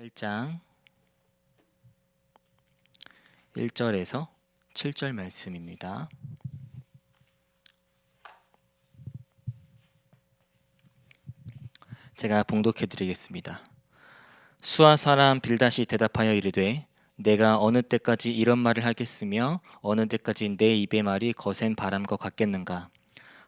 8장 1절에서 7절 말씀입니다. 제가 봉독해 드리겠습니다. 수아 사람 빌다시 대답하여 이르되 내가 어느 때까지 이런 말을 하겠으며 어느 때까지 내 입의 말이 거센 바람과 같겠는가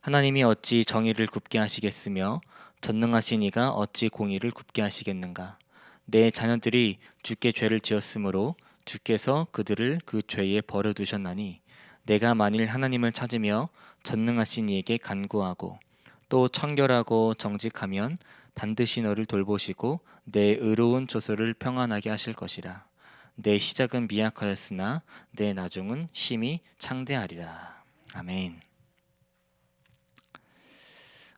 하나님이 어찌 정의를 굽게 하시겠으며 전능하신 이가 어찌 공의를 굽게 하시겠는가 내 자녀들이 주께 죄를 지었으므로 주께서 그들을 그 죄에 버려 두셨나니 내가 만일 하나님을 찾으며 전능하신 이에게 간구하고 또 청결하고 정직하면 반드시 너를 돌보시고 내 의로운 조소를 평안하게 하실 것이라 내 시작은 미약하였으나 내 나중은 심히 창대하리라 아멘.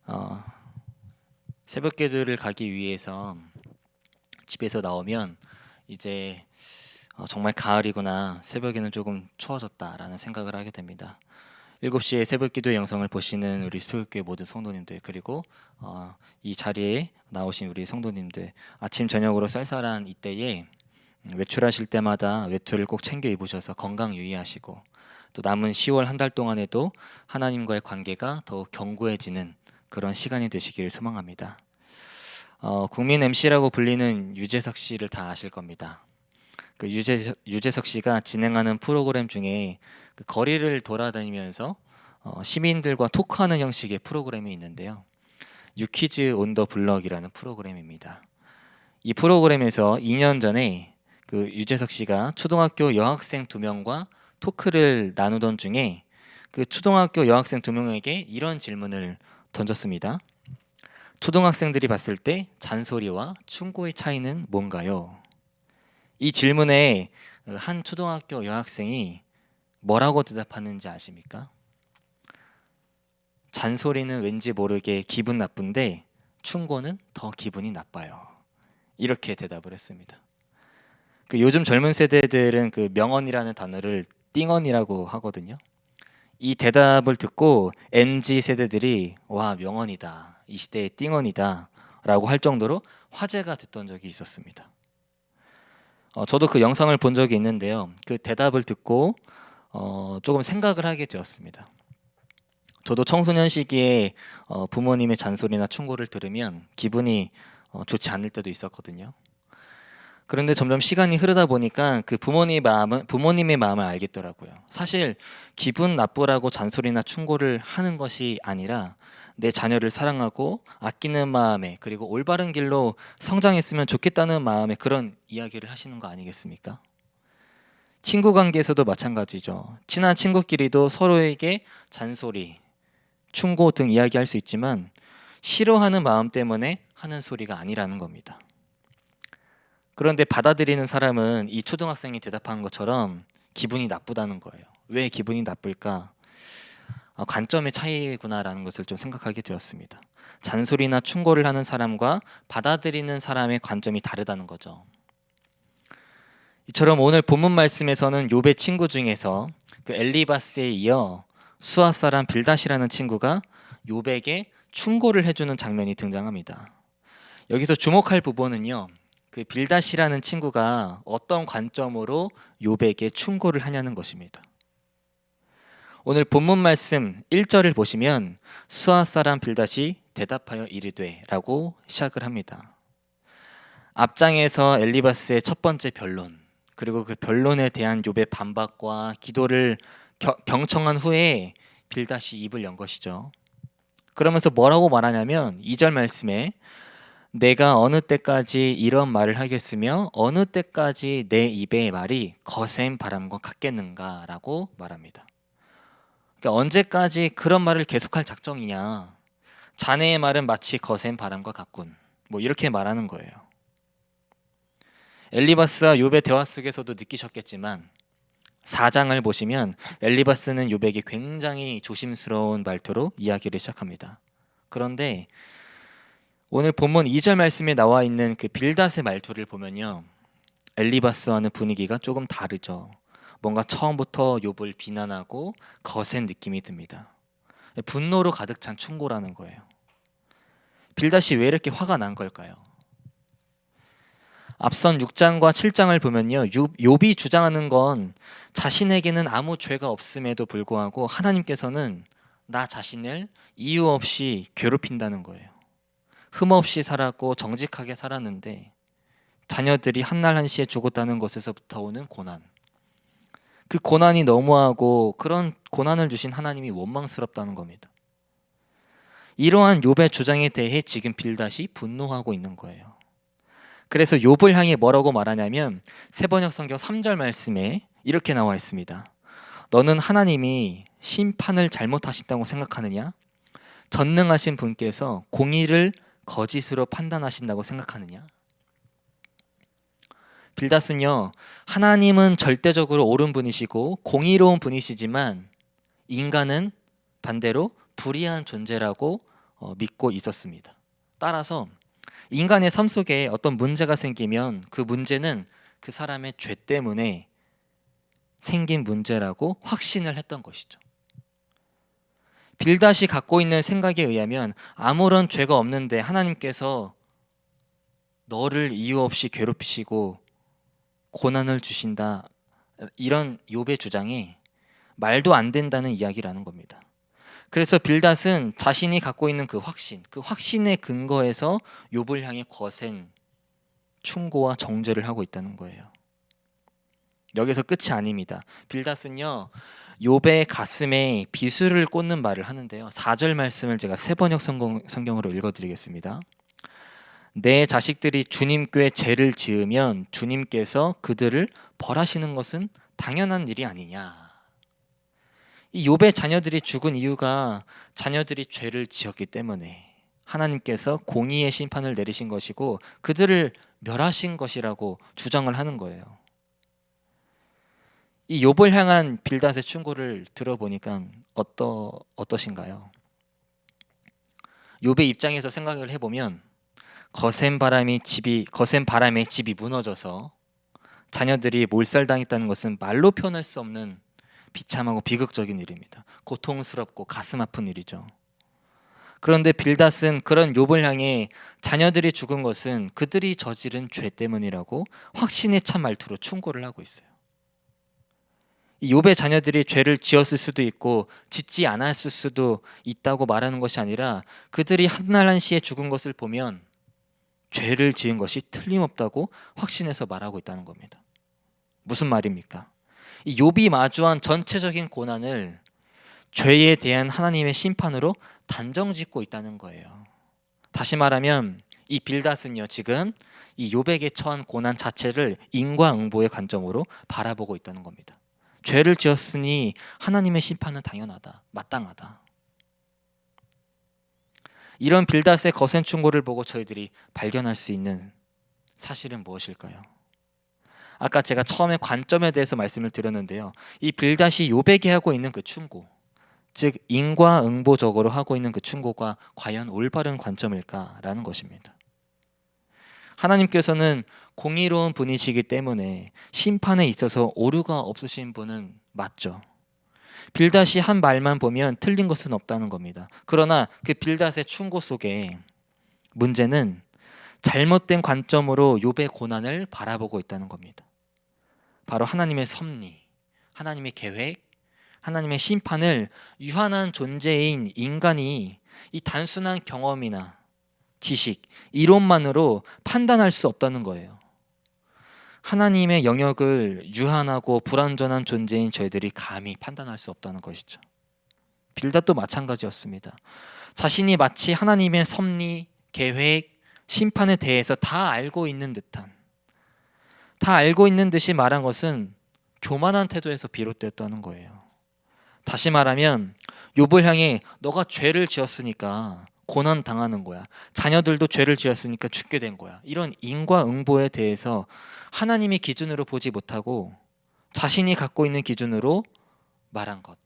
어, 새벽 기도를 가기 위해서 집에서 나오면 이제 어, 정말 가을이구나 새벽에는 조금 추워졌다라는 생각을 하게 됩니다. 7시에 새벽 기도 영상을 보시는 우리 스표교회 모든 성도님들 그리고 어, 이 자리에 나오신 우리 성도님들 아침 저녁으로 쌀쌀한 이때에 외출하실 때마다 외투를 꼭 챙겨 입으셔서 건강 유의하시고 또 남은 10월 한 달 동안에도 하나님과의 관계가 더욱 견고해지는 그런 시간이 되시기를 소망합니다. 어, 국민 MC라고 불리는 유재석 씨를 다 아실 겁니다. 그 유재, 유재석 씨가 진행하는 프로그램 중에 그 거리를 돌아다니면서 어, 시민들과 토크하는 형식의 프로그램이 있는데요. 유키즈 온 더 블럭이라는 프로그램입니다. 이 프로그램에서 2년 전에 그 유재석 씨가 초등학교 여학생 두 명과 토크를 나누던 중에 그 초등학교 여학생 두 명에게 이런 질문을 던졌습니다. 초등학생들이 봤을 때 잔소리와 충고의 차이는 뭔가요? 이 질문에 한 초등학교 여학생이 뭐라고 대답하는지 아십니까? 잔소리는 왠지 모르게 기분 나쁜데 충고는 더 기분이 나빠요. 이렇게 대답을 했습니다. 그 요즘 젊은 세대들은 그 명언이라는 단어를 띵언이라고 하거든요. 이 대답을 듣고 MZ 세대들이 와 명언이다 이 시대의 띵언이다라고 할 정도로 화제가 됐던 적이 있었습니다. 어, 저도 그 영상을 본 적이 있는데요. 그 대답을 듣고 어, 조금 생각을 하게 되었습니다. 저도 청소년 시기에 어, 부모님의 잔소리나 충고를 들으면 기분이 어, 좋지 않을 때도 있었거든요. 그런데 점점 시간이 흐르다 보니까 그 부모님의 마음은 부모님의 마음을 알겠더라고요. 사실 기분 나쁘라고 잔소리나 충고를 하는 것이 아니라 내 자녀를 사랑하고 아끼는 마음에 그리고 올바른 길로 성장했으면 좋겠다는 마음에 그런 이야기를 하시는 거 아니겠습니까? 친구 관계에서도 마찬가지죠. 친한 친구끼리도 서로에게 잔소리, 충고 등 이야기할 수 있지만 싫어하는 마음 때문에 하는 소리가 아니라는 겁니다. 그런데 받아들이는 사람은 이 초등학생이 대답한 것처럼 기분이 나쁘다는 거예요. 왜 기분이 나쁠까? 어, 관점의 차이구나라는 것을 좀 생각하게 되었습니다. 잔소리나 충고를 하는 사람과 받아들이는 사람의 관점이 다르다는 거죠. 이처럼 오늘 본문 말씀에서는 요배 친구 중에서 그 엘리바스에 이어 수아 사람 빌다시라는 친구가 요백에 충고를 해주는 장면이 등장합니다. 여기서 주목할 부분은요. 그 빌다시라는 친구가 어떤 관점으로 요백에 충고를 하냐는 것입니다. 오늘 본문 말씀 1절을 보시면 수아 사람 빌다시 대답하여 이르되라고 시작을 합니다. 앞장에서 엘리바스의 첫 번째 변론 그리고 그 변론에 대한 욥의 반박과 기도를 겨, 경청한 후에 빌다시 입을 연 것이죠. 그러면서 뭐라고 말하냐면 2절 말씀에 내가 어느 때까지 이런 말을 하겠으며 어느 때까지 내 입의 말이 거센 바람과 같겠는가라고 말합니다. 그러니까 언제까지 그런 말을 계속할 작정이냐? 자네의 말은 마치 거센 바람과 같군. 뭐 이렇게 말하는 거예요. 엘리바스와 욥의 대화 속에서도 느끼셨겠지만 4장을 보시면 엘리바스는 욥에게 굉장히 조심스러운 말투로 이야기를 시작합니다. 그런데 오늘 본문 2절 말씀에 나와 있는 그 빌닷의 말투를 보면요. 엘리바스와는 분위기가 조금 다르죠. 뭔가 처음부터 욥을 비난하고 거센 느낌이 듭니다. 분노로 가득 찬 충고라는 거예요. 빌닷이 왜 이렇게 화가 난 걸까요? 앞선 6장과 7장을 보면요. 욥- 욥이 주장하는 건 자신에게는 아무 죄가 없음에도 불구하고 하나님께서는 나 자신을 이유 없이 괴롭힌다는 거예요. 흠 없이 살았고 정직하게 살았는데 자녀들이 한날 한시에 죽었다는 것에서부터 오는 고난. 그 고난이 너무하고 그런 고난을 주신 하나님이 원망스럽다는 겁니다. 이러한 욥의 주장에 대해 지금 빌닷이 분노하고 있는 거예요. 그래서 욥을 향해 뭐라고 말하냐면 세번역 성경 3절 말씀에 이렇게 나와 있습니다. 너는 하나님이 심판을 잘못하신다고 생각하느냐? 전능하신 분께서 공의를 거짓으로 판단하신다고 생각하느냐? 빌닷은요, 하나님은 절대적으로 옳은 분이시고 공의로운 분이시지만 인간은 반대로 불의한 존재라고 어, 믿고 있었습니다. 따라서 인간의 삶 속에 어떤 문제가 생기면 그 문제는 그 사람의 죄 때문에 생긴 문제라고 확신을 했던 것이죠. 빌닷이 갖고 있는 생각에 의하면 아무런 죄가 없는데 하나님께서 너를 이유 없이 괴롭히시고 고난을 주신다 이런 욥의 주장이 말도 안 된다는 이야기라는 겁니다. 그래서 빌닷은 자신이 갖고 있는 그 확신, 그 확신의 근거에서 욥을 향해 거센 충고와 정죄를 하고 있다는 거예요. 여기서 끝이 아닙니다. 빌닷은요. 욥의 가슴에 비수를 꽂는 말을 하는데요. 4절 말씀을 제가 세 번역 성경, 성경 으로 읽어 드리겠습니다. 내 자식들이 주님께 죄를 지으면 주님께서 그들을 벌하시는 것은 당연한 일이 아니냐. 이 욥의 자녀들이 죽은 이유가 자녀들이 죄를 지었기 때문에 하나님께서 공의의 심판을 내리신 것이고 그들을 멸하신 것이라고 주장을 하는 거예요. 이 욥을 향한 빌닷의 충고를 들어보니까 어떠 어떠신가요? 욥의 입장에서 생각을 해보면 거센 바람이 집이 거센 바람에 집이 무너져서 자녀들이 몰살당했다는 것은 말로 표현할 수 없는 비참하고 비극적인 일입니다. 고통스럽고 가슴 아픈 일이죠. 그런데 빌닷은 그런 욥을 향해 자녀들이 죽은 것은 그들이 저지른 죄 때문이라고 확신에 찬 말투로 충고를 하고 있어요. 이 욥의 자녀들이 죄를 지었을 수도 있고 짓지 않았을 수도 있다고 말하는 것이 아니라 그들이 한날 한시에 죽은 것을 보면 죄를 지은 것이 틀림없다고 확신해서 말하고 있다는 겁니다. 무슨 말입니까? 이 욥이 마주한 전체적인 고난을 죄에 대한 하나님의 심판으로 단정짓고 있다는 거예요. 다시 말하면 이 빌닷은요 지금 이 욥에게 처한 고난 자체를 인과응보의 관점으로 바라보고 있다는 겁니다. 죄를 지었으니 하나님의 심판은 당연하다, 마땅하다. 이런 빌닷의 거센 충고를 보고 저희들이 발견할 수 있는 사실은 무엇일까요? 아까 제가 처음에 관점에 대해서 말씀을 드렸는데요. 이 빌닷이 요백에 하고 있는 그 충고, 즉 인과응보적으로 하고 있는 그 충고가 과연 올바른 관점일까라는 것입니다. 하나님께서는 공의로운 분이시기 때문에 심판에 있어서 오류가 없으신 분은 맞죠. 빌닷이 한 말만 보면 틀린 것은 없다는 겁니다. 그러나 그 빌닷의 충고 속에 문제는 잘못된 관점으로 욥의 고난을 바라보고 있다는 겁니다. 바로 하나님의 섭리, 하나님의 계획, 하나님의 심판을 유한한 존재인 인간이 이 단순한 경험이나 지식, 이론만으로 판단할 수 없다는 거예요. 하나님의 영역을 유한하고 불완전한 존재인 저희들이 감히 판단할 수 없다는 것이죠. 빌닷도 마찬가지였습니다. 자신이 마치 하나님의 섭리, 계획, 심판에 대해서 다 알고 있는 듯한 다 알고 있는 듯이 말한 것은 교만한 태도에서 비롯되었다는 거예요. 다시 말하면 욥을 향해 너가 죄를 지었으니까 고난 당하는 거야. 자녀들도 죄를 지었으니까 죽게 된 거야. 이런 인과응보에 대해서 하나님의 기준으로 보지 못하고 자신이 갖고 있는 기준으로 말한 것.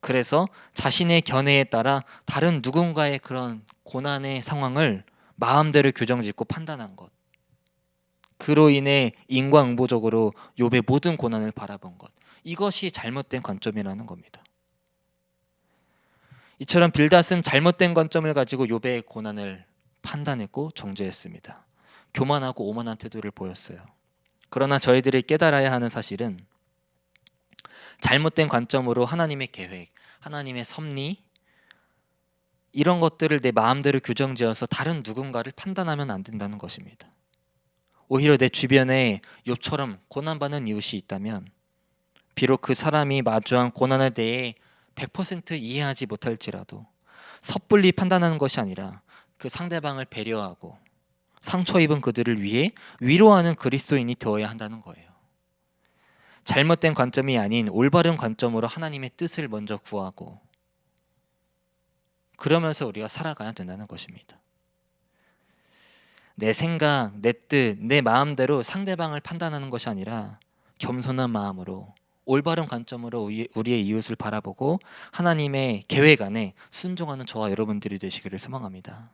그래서 자신의 견해에 따라 다른 누군가의 그런 고난의 상황을 마음대로 규정짓고 판단한 것. 그로 인해 인과응보적으로 욥의 모든 고난을 바라본 것. 이것이 잘못된 관점이라는 겁니다. 이처럼 빌닷은 잘못된 관점을 가지고 욥의 고난을 판단했고 정죄했습니다. 교만하고 오만한 태도를 보였어요. 그러나 저희들이 깨달아야 하는 사실은 잘못된 관점으로 하나님의 계획, 하나님의 섭리 이런 것들을 내 마음대로 규정지어서 다른 누군가를 판단하면 안 된다는 것입니다. 오히려 내 주변에 욥처럼 고난받는 이웃이 있다면 비록 그 사람이 마주한 고난에 대해 100% 이해하지 못할지라도 섣불리 판단하는 것이 아니라 그 상대방을 배려하고 상처 입은 그들을 위해 위로하는 그리스도인이 되어야 한다는 거예요. 잘못된 관점이 아닌 올바른 관점으로 하나님의 뜻을 먼저 구하고 그러면서 우리가 살아가야 된다는 것입니다. 내 생각, 내 뜻, 내 마음대로 상대방을 판단하는 것이 아니라 겸손한 마음으로 올바른 관점으로 우리- 우리의 이웃을 바라보고 하나님의 계획 안에 순종하는 저와 여러분들이 되시기를 소망합니다.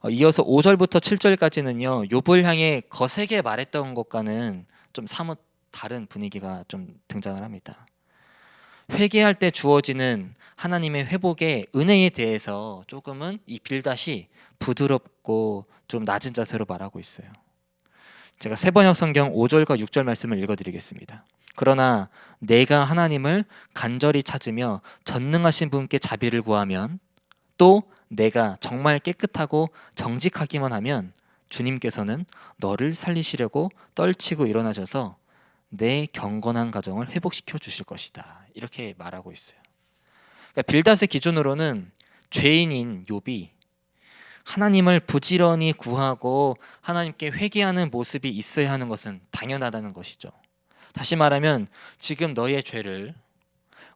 어, 이어서 5절부터 7절까지는요. 욥을 향해 거세게 말했던 것과는 좀 사뭇 다른 분위기가 좀 등장을 합니다. 회개할 때 주어지는 하나님의 회복의 은혜에 대해서 조금은 이 빌닷이 부드럽고 좀 낮은 자세로 말하고 있어요. 제가 세번역 성경 5절과 6절 말씀을 읽어드리겠습니다. 그러나 내가 하나님을 간절히 찾으며 전능하신 분께 자비를 구하면 또 내가 정말 깨끗하고 정직하기만 하면 주님께서는 너를 살리시려고 떨치고 일어나셔서 내 경건한 가정을 회복시켜 주실 것이다. 이렇게 말하고 있어요. 그러니까 빌닷의 기준으로는 죄인인 욥이 하나님을 부지런히 구하고 하나님께 회개하는 모습이 있어야 하는 것은 당연하다는 것이죠. 다시 말하면 지금 너의 죄를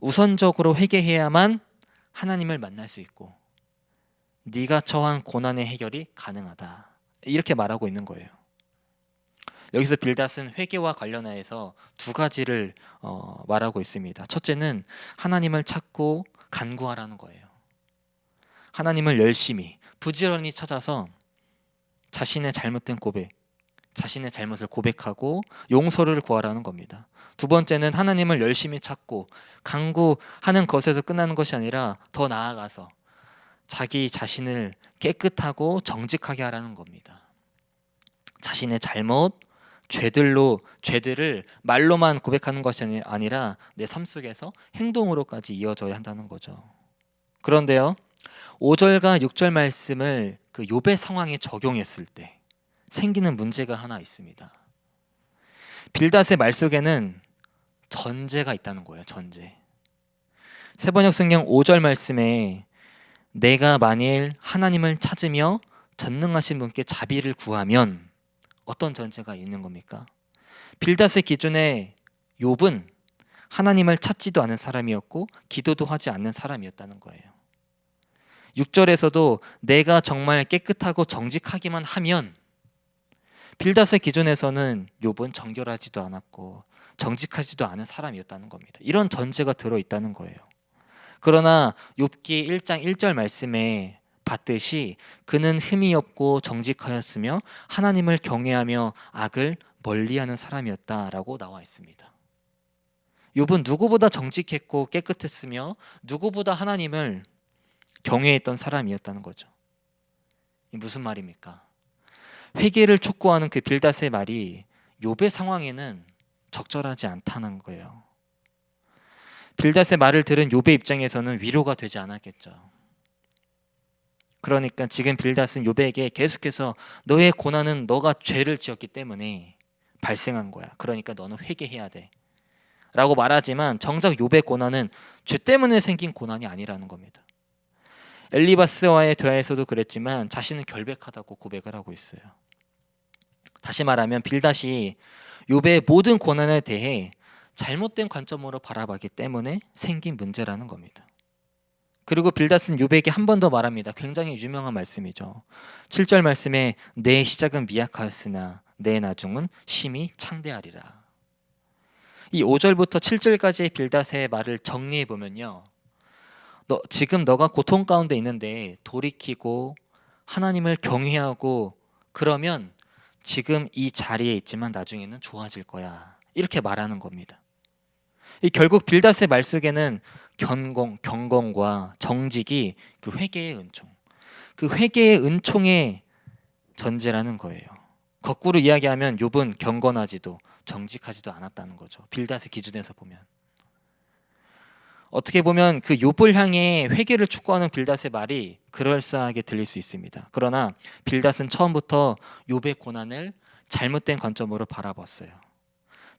우선적으로 회개해야만 하나님을 만날 수 있고 네가 처한 고난의 해결이 가능하다. 이렇게 말하고 있는 거예요. 여기서 빌닷은 회개와 관련해서 두 가지를 어, 말하고 있습니다. 첫째는 하나님을 찾고 간구하라는 거예요. 하나님을 열심히 부지런히 찾아서 자신의 잘못된 고백, 자신의 잘못을 고백하고 용서를 구하라는 겁니다. 두 번째는 하나님을 열심히 찾고 간구하는 것에서 끝나는 것이 아니라 더 나아가서 자기 자신을 깨끗하고 정직하게 하라는 겁니다. 자신의 잘못, 죄들로 죄들을 말로만 고백하는 것이 아니- 아니라 내 삶 속에서 행동으로까지 이어져야 한다는 거죠. 그런데요. 5절과 6절 말씀을 그 욥의 상황에 적용했을 때 생기는 문제가 하나 있습니다. 빌닷의 말 속에는 전제가 있다는 거예요. 전제. 세번역 성경 5절 말씀에 내가 만일 하나님을 찾으며 전능하신 분께 자비를 구하면 어떤 전제가 있는 겁니까? 빌닷의 기준에 욥은 하나님을 찾지도 않은 사람이었고 기도도 하지 않는 사람이었다는 거예요. 6절에서도 내가 정말 깨끗하고 정직하기만 하면 빌닷의 기준에서는 욥은 정결하지도 않았고 정직하지도 않은 사람이었다는 겁니다. 이런 전제가 들어 있다는 거예요. 그러나 욥기 1장 1절 말씀에 봤듯이 그는 흠이 없고 정직하였으며 하나님을 경외하며 악을 멀리하는 사람이었다라고 나와 있습니다. 욥은 누구보다 정직했고 깨끗했으며 누구보다 하나님을 경외했던 사람이었다는 거죠. 이 무슨 말입니까? 회개를 촉구하는 그 빌닷의 말이 욥의 상황에는 적절하지 않다는 거예요. 빌닷의 말을 들은 욥의 입장에서는 위로가 되지 않았겠죠. 그러니까 지금 빌닷은 욥에게 계속해서 너의 고난은 너가 죄를 지었기 때문에 발생한 거야. 그러니까 너는 회개해야 돼. 라고 말하지만 정작 욥의 고난은 죄 때문에 생긴 고난이 아니라는 겁니다. 엘리바스와의 대화에서도 그랬지만 자신은 결백하다고 고백을 하고 있어요. 다시 말하면 빌닷이 욥의 모든 고난에 대해 잘못된 관점으로 바라봤기 때문에 생긴 문제라는 겁니다. 그리고 빌닷은 욥에게 한 번 더 말합니다. 굉장히 유명한 말씀이죠. 7절 말씀에 내 시작은 미약하였으나 내 나중은 심히 창대하리라. 이 5절부터 7절까지의 빌닷의 말을 정리해 보면요. 너 지금 너가 고통 가운데 있는데 돌이키고 하나님을 경외하고 그러면 지금 이 자리에 있지만 나중에는 좋아질 거야. 이렇게 말하는 겁니다. 이 결국 빌닷의 말 속에는 견공, 경건과 정직이 그 회개의 은총, 그 회개의 은총의 전제라는 거예요. 거꾸로 이야기하면 욥은 경건하지도 정직하지도 않았다는 거죠. 빌닷의 기준에서 보면. 어떻게 보면 그 욥을 향해 회개를 촉구하는 빌닷의 말이 그럴싸하게 들릴 수 있습니다. 그러나 빌닷은 처음부터 욥의 고난을 잘못된 관점으로 바라봤어요.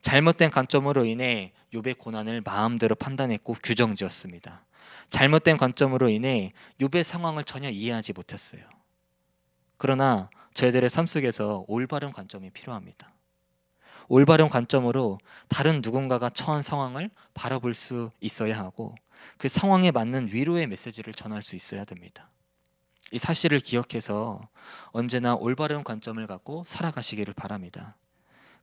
잘못된 관점으로 인해 욥의 고난을 마음대로 판단했고 규정지었습니다. 잘못된 관점으로 인해 욥의 상황을 전혀 이해하지 못했어요. 그러나 저희들의 삶 속에서 올바른 관점이 필요합니다. 올바른 관점으로 다른 누군가가 처한 상황을 바라볼 수 있어야 하고 그 상황에 맞는 위로의 메시지를 전할 수 있어야 됩니다. 이 사실을 기억해서 언제나 올바른 관점을 갖고 살아가시기를 바랍니다.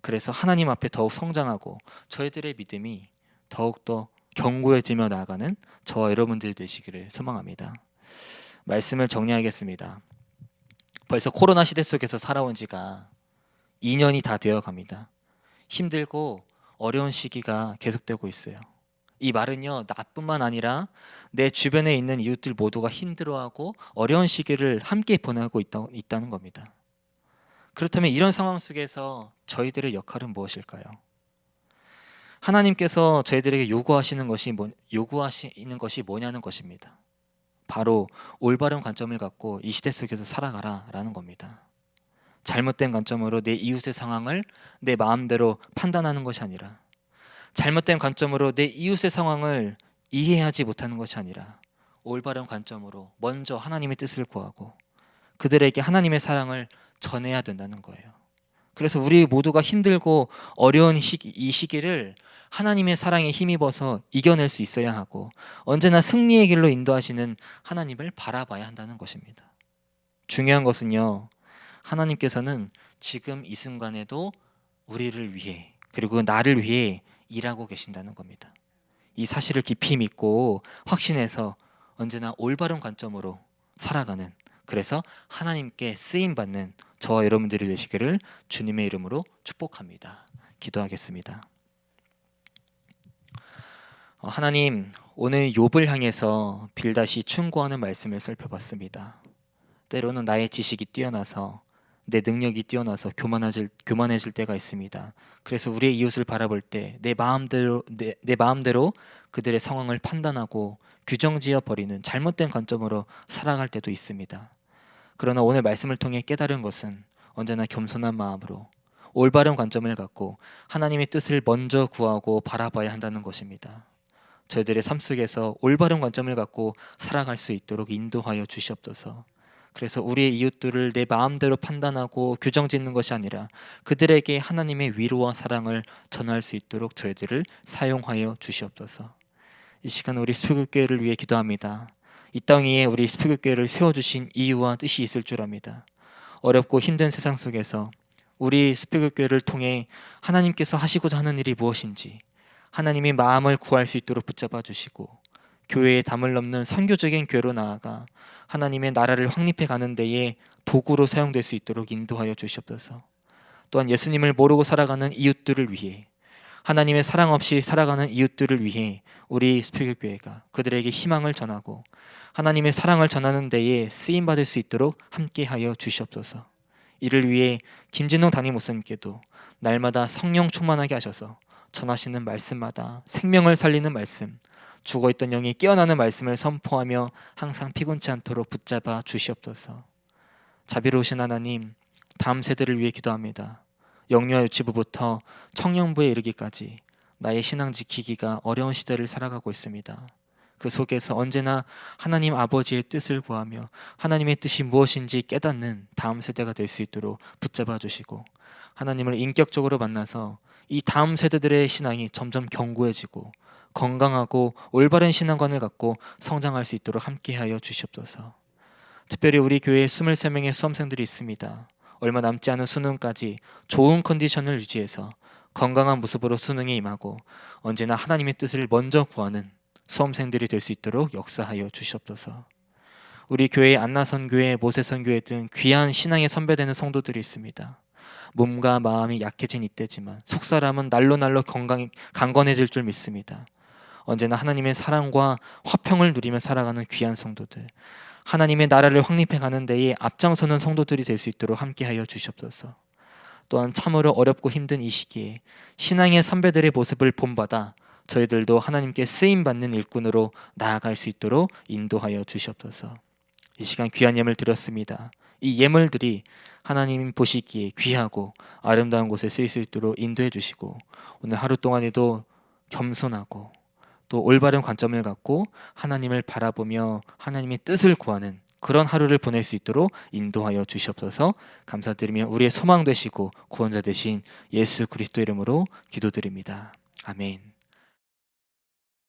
그래서 하나님 앞에 더욱 성장하고 저희들의 믿음이 더욱더 견고해지며 나아가는 저와 여러분들 되시기를 소망합니다. 말씀을 정리하겠습니다. 벌써 코로나 시대 속에서 살아온 지가 2년이 다 되어 갑니다. 힘들고 어려운 시기가 계속되고 있어요. 이 말은요, 나뿐만 아니라 내 주변에 있는 이웃들 모두가 힘들어하고 어려운 시기를 함께 보내고 있다, 있다는 겁니다. 그렇다면 이런 상황 속에서 저희들의 역할은 무엇일까요? 하나님께서 저희들에게 요구하시는 것이 뭐, 요구하시는 것이 뭐냐는 것입니다. 바로 올바른 관점을 갖고 이 시대 속에서 살아가라라는 겁니다. 잘못된 관점으로 내 이웃의 상황을 내 마음대로 판단하는 것이 아니라 잘못된 관점으로 내 이웃의 상황을 이해하지 못하는 것이 아니라 올바른 관점으로 먼저 하나님의 뜻을 구하고 그들에게 하나님의 사랑을 전해야 된다는 거예요. 그래서 우리 모두가 힘들고 어려운 시기, 이 시기를 하나님의 사랑에 힘입어서 이겨낼 수 있어야 하고 언제나 승리의 길로 인도하시는 하나님을 바라봐야 한다는 것입니다. 중요한 것은요. 하나님께서는 지금 이 순간에도 우리를 위해 그리고 나를 위해 일하고 계신다는 겁니다. 이 사실을 깊이 믿고 확신해서 언제나 올바른 관점으로 살아가는 그래서 하나님께 쓰임 받는 저와 여러분들이 되시기를 주님의 이름으로 축복합니다. 기도하겠습니다. 어, 하나님 오늘 욥을 향해서 빌다시 충고하는 말씀을 살펴봤습니다. 때로는 나의 지식이 뛰어나서 내 능력이 뛰어나서 교만해질, 교만해질 때가 있습니다. 그래서 우리의 이웃을 바라볼 때 내 마음대로 내, 내 마음대로 그들의 상황을 판단하고 규정지어 버리는 잘못된 관점으로 살아갈 때도 있습니다. 그러나 오늘 말씀을 통해 깨달은 것은 언제나 겸손한 마음으로 올바른 관점을 갖고 하나님의 뜻을 먼저 구하고 바라봐야 한다는 것입니다. 저희들의 삶 속에서 올바른 관점을 갖고 살아갈 수 있도록 인도하여 주시옵소서. 그래서 우리의 이웃들을 내 마음대로 판단하고 규정 짓는 것이 아니라 그들에게 하나님의 위로와 사랑을 전할 수 있도록 저희들을 사용하여 주시옵소서. 이 시간 우리 스표교회를 위해 기도합니다. 이 땅 위에 우리 스표교회를 세워주신 이유와 뜻이 있을 줄 압니다. 어렵고 힘든 세상 속에서 우리 스표교회를 통해 하나님께서 하시고자 하는 일이 무엇인지 하나님의 마음을 구할 수 있도록 붙잡아 주시고 교회에 담을 넘는 선교적인 교회로 나아가 하나님의 나라를 확립해 가는 데에 도구로 사용될 수 있도록 인도하여 주시옵소서. 또한 예수님을 모르고 살아가는 이웃들을 위해 하나님의 사랑 없이 살아가는 이웃들을 위해 우리 스피교 교회가 그들에게 희망을 전하고 하나님의 사랑을 전하는 데에 쓰임 받을 수 있도록 함께하여 주시옵소서. 이를 위해 김진동 담임 목사님께도 날마다 성령 충만하게 하셔서 전하시는 말씀마다 생명을 살리는 말씀, 죽어있던 영이 깨어나는 말씀을 선포하며 항상 피곤치 않도록 붙잡아 주시옵소서. 자비로우신 하나님, 다음 세대를 위해 기도합니다. 영유아 유치부부터 청년부에 이르기까지 나의 신앙 지키기가 어려운 시대를 살아가고 있습니다. 그 속에서 언제나 하나님 아버지의 뜻을 구하며 하나님의 뜻이 무엇인지 깨닫는 다음 세대가 될 수 있도록 붙잡아 주시고 하나님을 인격적으로 만나서 이 다음 세대들의 신앙이 점점 견고해지고 건강하고 올바른 신앙관을 갖고 성장할 수 있도록 함께하여 주시옵소서. 특별히 우리 교회에 23명의 수험생들이 있습니다. 얼마 남지 않은 수능까지 좋은 컨디션을 유지해서 건강한 모습으로 수능에 임하고 언제나 하나님의 뜻을 먼저 구하는 수험생들이 될 수 있도록 역사하여 주시옵소서. 우리 교회 안나선 교회, 모세선 교회 등 귀한 신앙에 선배되는 성도들이 있습니다. 몸과 마음이 약해진 이때지만 속 사람은 날로 날로 건강 강건해질 줄 믿습니다. 언제나 하나님의 사랑과 화평을 누리며 살아가는 귀한 성도들. 하나님의 나라를 확립해 가는 데에 앞장서는 성도들이 될 수 있도록 함께하여 주시옵소서. 또한 참으로 어렵고 힘든 이 시기에 신앙의 선배들의 모습을 본받아 저희들도 하나님께 쓰임 받는 일꾼으로 나아갈 수 있도록 인도하여 주시옵소서. 이 시간 귀한 예물 드렸습니다. 이 예물들이 하나님 보시기에 귀하고 아름다운 곳에 쓰일 수 있도록 인도해 주시고 오늘 하루 동안에도 겸손하고 또 올바른 관점을 갖고 하나님을 바라보며 하나님의 뜻을 구하는 그런 하루를 보낼 수 있도록 인도하여 주시옵소서 감사드리며 우리의 소망 되시고 구원자 되신 예수 그리스도 이름으로 기도드립니다. 아멘.